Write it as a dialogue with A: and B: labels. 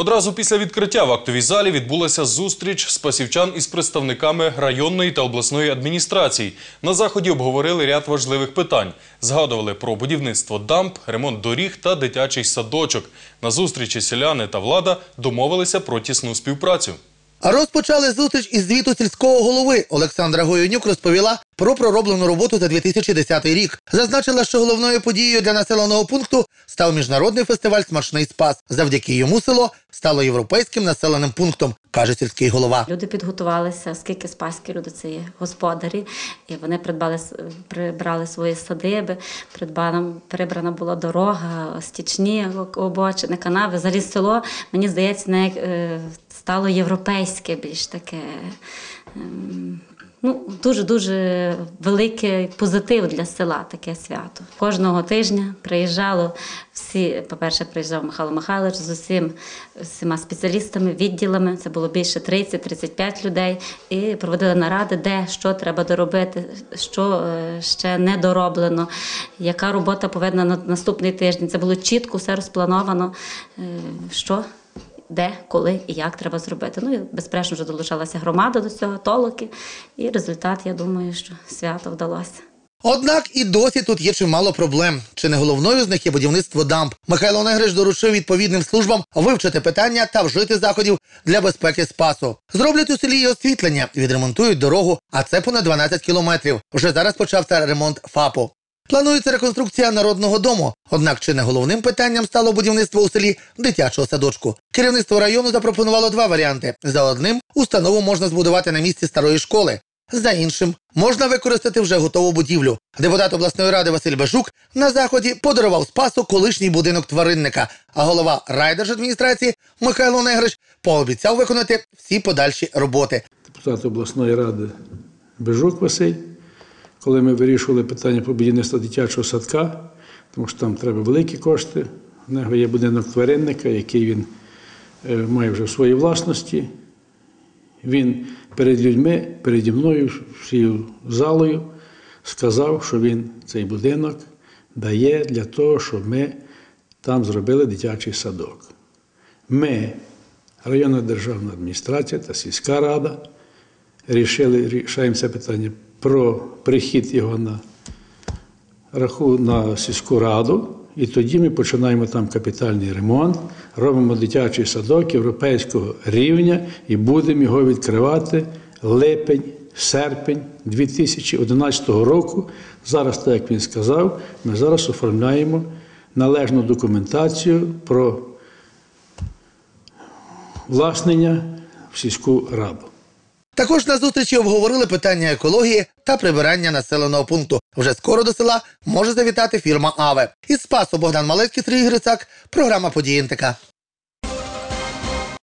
A: Одразу після відкриття в актовій залі відбулася зустріч спасівчан із представниками районної та обласної адміністрацій. На заході обговорили ряд важливих питань. Згадували про будівництво дамб, ремонт доріг та дитячий садочок. На зустрічі селяни та влада домовилися про тісну співпрацю.
B: Розпочали зустріч із звіту сільського голови. Олександра Гоюнюк розповіла про пророблену роботу за 2010 рік. Зазначила, що головною подією для населеного пункту став міжнародний фестиваль Смачний спас. Завдяки йому село стало європейським населеним пунктом, каже сільський голова.
C: Люди підготувалися, оскільки спаські люди це є господарі, і вони придбали прибрали свої садиби, придбана прибрана була дорога, стічні обочини, канави. Взагалі село, мені здається, не стало європейське більш таке. ем, Ну, дуже дуже великий позитив для села таке свято. Кожного тижня приїжджало всі. По-перше, приїжджав Михайло Михайлович з усім всіма спеціалістами, відділами. Це було більше 30-35 людей. І проводили наради, де що треба доробити, що е, ще не дороблено, яка робота повинна на наступний тиждень. Це було чітко, все розплановано. е, Що де, коли і як треба зробити. Ну і безперечно вже долучалася громада до цього, толоки. І результат, я думаю, що свято вдалося.
B: Однак і досі тут є чимало проблем. Чи не головною з них є будівництво дамб? Михайло Негриш доручив відповідним службам вивчити питання та вжити заходів для безпеки спасу. Зроблять у селі і освітлення, відремонтують дорогу, а це понад 12 кілометрів. Вже зараз почався ремонт ФАПу. Планується реконструкція народного дому. Однак чи не головним питанням стало будівництво у селі дитячого садочку. Керівництво району запропонувало два варіанти: за одним установу можна збудувати на місці старої школи. За іншим можна використати вже готову будівлю. Депутат обласної ради Василь Бежук на заході подарував спасу колишній будинок тваринника. А голова райдержадміністрації Михайло Негрич пообіцяв виконати всі подальші роботи.
D: депутат обласної ради Бежук Василь, коли ми вирішували питання про будівництво дитячого садка, тому що там треба великі кошти. В нього є будинок тваринника, який він е, має вже в своїй власності. Він перед людьми, переді мною, всією залою, сказав, що він цей будинок дає для того, щоб ми там зробили дитячий садок. Ми, районна державна адміністрація та сільська рада, рішили, рішаємо це питання про прихід його на на сільську раду. І тоді ми починаємо там капітальний ремонт, робимо дитячий садок європейського рівня і будемо його відкривати липень, серпень 2011 року. Зараз, так як він сказав, ми зараз оформляємо належну документацію про власнення в сільську раду.
B: Також на зустрічі обговорили питання екології та прибирання населеного пункту. Вже скоро до села може завітати фірма Аве. Із Спасу Богдан Малецький, Сергій Грицак, програма «Події НТК».